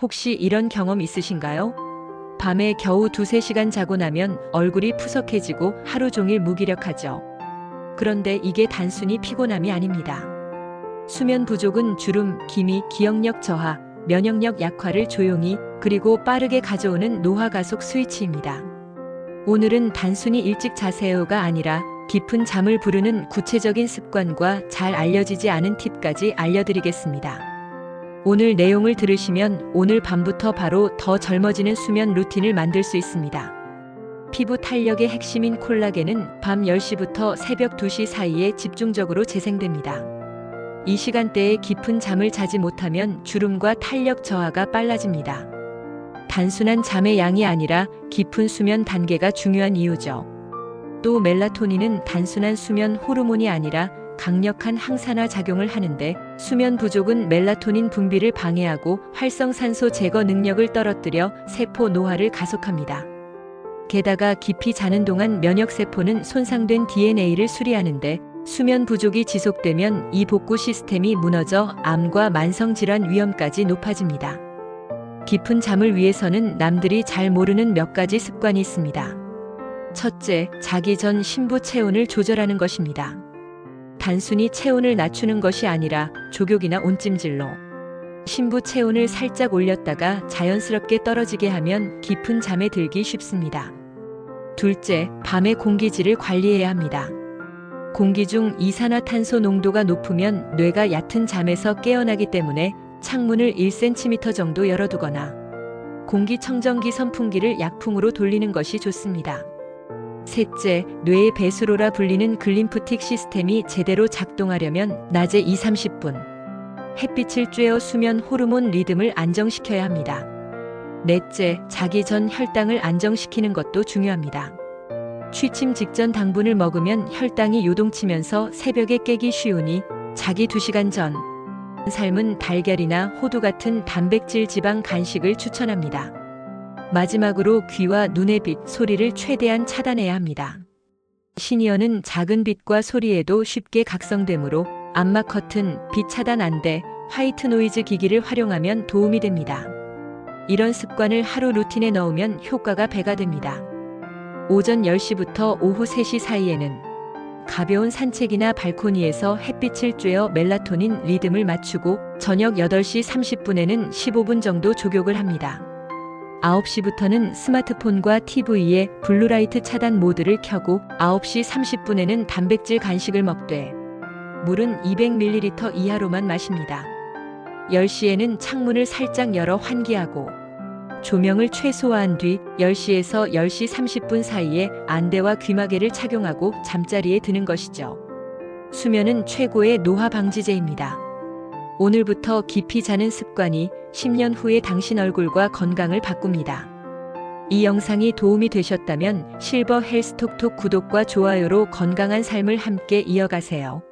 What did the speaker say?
혹시 이런 경험 있으신가요? 밤에 겨우 두세 시간 자고 나면 얼굴이 푸석해지고 하루 종일 무기력하죠. 그런데 이게 단순히 피곤함이 아닙니다. 수면 부족은 주름, 기미, 기억력 저하, 면역력 약화를 조용히 그리고 빠르게 가져오는 노화 가속 스위치입니다. 오늘은 단순히 일찍 자세요가 아니라 깊은 잠을 부르는 구체적인 습관과 잘 알려지지 않은 팁까지 알려드리겠습니다. 오늘 내용을 들으시면 오늘 밤부터 바로 더 젊어지는 수면 루틴을 만들 수 있습니다. 피부 탄력의 핵심인 콜라겐은 밤 10시부터 새벽 2시 사이에 집중적으로 재생됩니다. 이 시간대에 깊은 잠을 자지 못하면 주름과 탄력 저하가 빨라집니다. 단순한 잠의 양이 아니라 깊은 수면 단계가 중요한 이유죠. 또 멜라토닌은 단순한 수면 호르몬이 아니라 강력한 항산화 작용을 하는데 수면 부족은 멜라토닌 분비를 방해하고 활성산소 제거 능력을 떨어뜨려 세포 노화를 가속합니다. 게다가 깊이 자는 동안 면역세포는 손상된 DNA를 수리하는데 수면 부족이 지속되면 이 복구 시스템이 무너져 암과 만성질환 위험까지 높아집니다. 깊은 잠을 위해서는 남들이 잘 모르는 몇 가지 습관이 있습니다. 첫째, 자기 전 심부 체온을 조절하는 것입니다. 단순히 체온을 낮추는 것이 아니라 족욕이나 온찜질로 심부 체온을 살짝 올렸다가 자연스럽게 떨어지게 하면 깊은 잠에 들기 쉽습니다. 둘째, 밤의 공기질을 관리해야 합니다. 공기 중 이산화탄소 농도가 높으면 뇌가 얕은 잠에서 깨어나기 때문에 창문을 1cm 정도 열어두거나 공기청정기 선풍기를 약풍으로 돌리는 것이 좋습니다. 셋째, 뇌의 배수로라 불리는 글림프틱 시스템이 제대로 작동하려면 낮에 2, 30분 햇빛을 쬐어 수면 호르몬 리듬을 안정시켜야 합니다. 넷째, 자기 전 혈당을 안정시키는 것도 중요합니다. 취침 직전 당분을 먹으면 혈당이 요동치면서 새벽에 깨기 쉬우니 자기 2시간 전 삶은 달걀이나 호두 같은 단백질 지방 간식을 추천합니다. 마지막으로 귀와 눈의 빛, 소리를 최대한 차단해야 합니다. 시니어는 작은 빛과 소리에도 쉽게 각성되므로 암막 커튼, 빛 차단 안대, 화이트 노이즈 기기를 활용하면 도움이 됩니다. 이런 습관을 하루 루틴에 넣으면 효과가 배가 됩니다. 오전 10시부터 오후 3시 사이에는 가벼운 산책이나 발코니에서 햇빛을 쬐어 멜라토닌 리듬을 맞추고 저녁 8시 30분에는 15분 정도 족욕을 합니다. 9시부터는 스마트폰과 TV에 블루라이트 차단 모드를 켜고 9시 30분에는 단백질 간식을 먹되 물은 200ml 이하로만 마십니다. 10시에는 창문을 살짝 열어 환기하고 조명을 최소화한 뒤 10시에서 10시 30분 사이에 안대와 귀마개를 착용하고 잠자리에 드는 것이죠. 수면은 최고의 노화 방지제입니다. 오늘부터 깊이 자는 습관이 10년 후에 당신 얼굴과 건강을 바꿉니다. 이 영상이 도움이 되셨다면 실버 헬스톡톡 구독과 좋아요로 건강한 삶을 함께 이어가세요.